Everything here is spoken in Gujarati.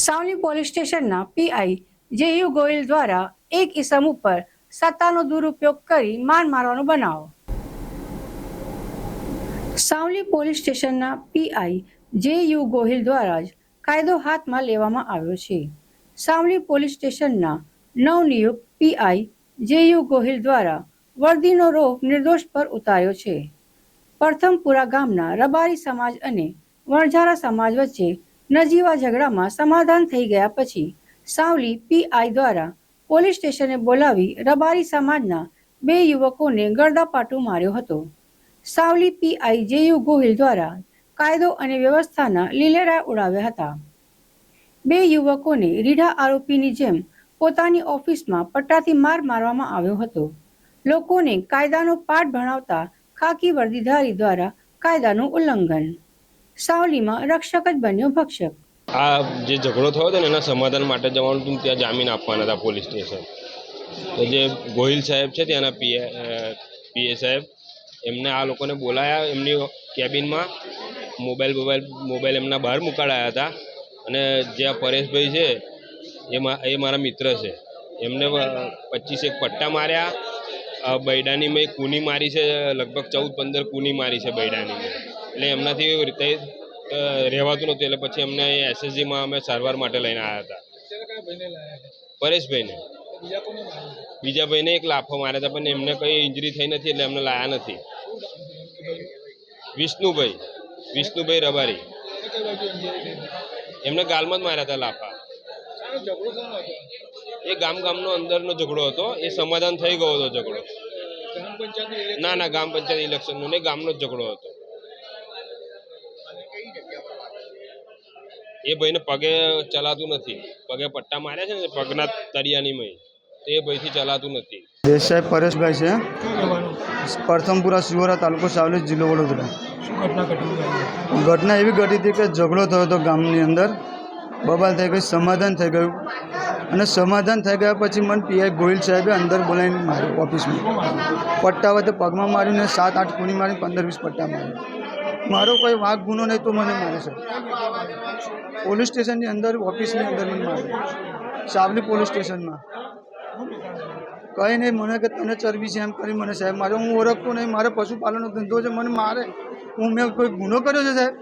સાવલી પોલીસ સ્ટેશનના પીઆઈ જેયુ ગોયલ દ્વારા એક ઇસમ ઉપર સત્તાનો દુરુપયોગ કરી માર મારવાનો બનાવ. સાવલી પોલીસ સ્ટેશનના પીઆઈ જેયુ ગોહિલ દ્વારા જ કાયદો હાથમાં લેવામાં આવ્યો છે. સાવલી પોલીસ સ્ટેશનના નવનિયુક્ત પીઆઈ જેયુ ગોહિલ દ્વારા વર્દીનો રોપ નિર્દોષ પર ઉતાર્યો છે. પ્રથમપુરા ગામના રબારી સમાજ અને વણઝારા સમાજ વચ્ચે નજીવા ઝઘડામાં સમાધાન થઈ ગયા પછી સાવલી પીઆઈ દ્વારા પોલીસ સ્ટેશને બોલાવી રબારી સમાજના બે યુવકોને ગળદાપાટું માર્યો હતો. સાવલી પીઆઈ જેયુ ગોહિલ દ્વારા કાયદો અને વ્યવસ્થાના લીલેરા ઉડાવ્યા હતા. બે યુવકોને રીઢા આરોપીની જેમ પોતાની ઓફિસમાં પટ્ટાથી માર મારવામાં આવ્યો હતો. લોકોને કાયદાનો પાઠ ભણાવતા ખાકી વર્દીધારી દ્વારા કાયદાનું ઉલ્લંઘન સાવલીમાં રક્ષક જ બન્યો ભક્ષક. આ જે ઝઘડો થયો હતો ને, એના સમાધાન માટે જવાનું હતું ત્યાં જામીન આપવાના હતા પોલીસ સ્ટેશન. તો જે ગોહિલ સાહેબ છે ત્યાંના પીએ પીએ સાહેબ, એમને આ લોકોને બોલાયા, એમની કેબિનમાં મોબાઈલ મોબાઈલ મોબાઈલ એમના બહાર મુકાડાયા હતા. અને જે આ પરેશભાઈ છે, એ મારા મિત્ર છે. એમને પચીસ એક પટ્ટા માર્યા. બૈડાની મેં કૂની મારી છે, લગભગ ચૌદ, પંદર કૂની મારી છે બૈડાની. એટલે એમનાથી રીતે રહેવાતું નહોતું એટલે પછી અમને એસએસજીમાં અમે સારવાર માટે લઈને આવ્યા હતા. પરેશભાઈને. બીજા ભાઈને એક લાફો માર્યા હતા પણ એમને કંઈ ઇન્જરી થઈ નથી એટલે એમને લાયા નથી. વિષ્ણુભાઈ વિષ્ણુભાઈ રબારી. એમને ગાલમાં જ માર્યા હતા લાફા. એ ગામ ગામનો અંદરનો ઝઘડો હતો એ સમાધાન થઈ ગયો હતો ઝઘડો. ના ના ગામ પંચાયત ઇલેક્શનનો ને ગામનો જ ઝઘડો હતો. એ ભાઈને પગે ચલાતું નથી. પગે પટ્ટા માર્યા છે ને પગના તરિયાની મય. તો એ ભાઈથી ચલાતું નથી. દેસાઈ પરેશભાઈ છે? પ્રથમપુરા શિવરા તાલુકો સાવલી જિલ્લો વડોદરા. ઘટના એવી ઘટી હતી કે ઝઘડો થયો હતો ગામની અંદર. બબાલ થઈ ગઈ સમાધાન થઈ ગયું. અને સમાધાન થઈ ગયા પછી મને પીઆઈ ગોહિલ સાહેબે અંદર બોલાવીને માર્યો ઓફિસમાં. પટ્ટા વખતે પગમાં માર્યું ને સાત આઠ ખૂણી મારી પંદર વીસ પટ્ટા માર્યા. મારો કોઈ વાઘ, ગુનો નહીં તો મને મારે છે. પોલીસ સ્ટેશનની અંદર, ઓફિસની અંદર મને મારે સાવલી પોલીસ સ્ટેશનમાં. કંઈ નહીં, મને કે તને ચરબી છે એમ કરી મને સાહેબ મારે હું ઓળખતો નહીં, મારે પશુપાલનનો ધંધો છે, મને મારે. હું મેં કોઈ ગુનો કર્યો છે સાહેબ?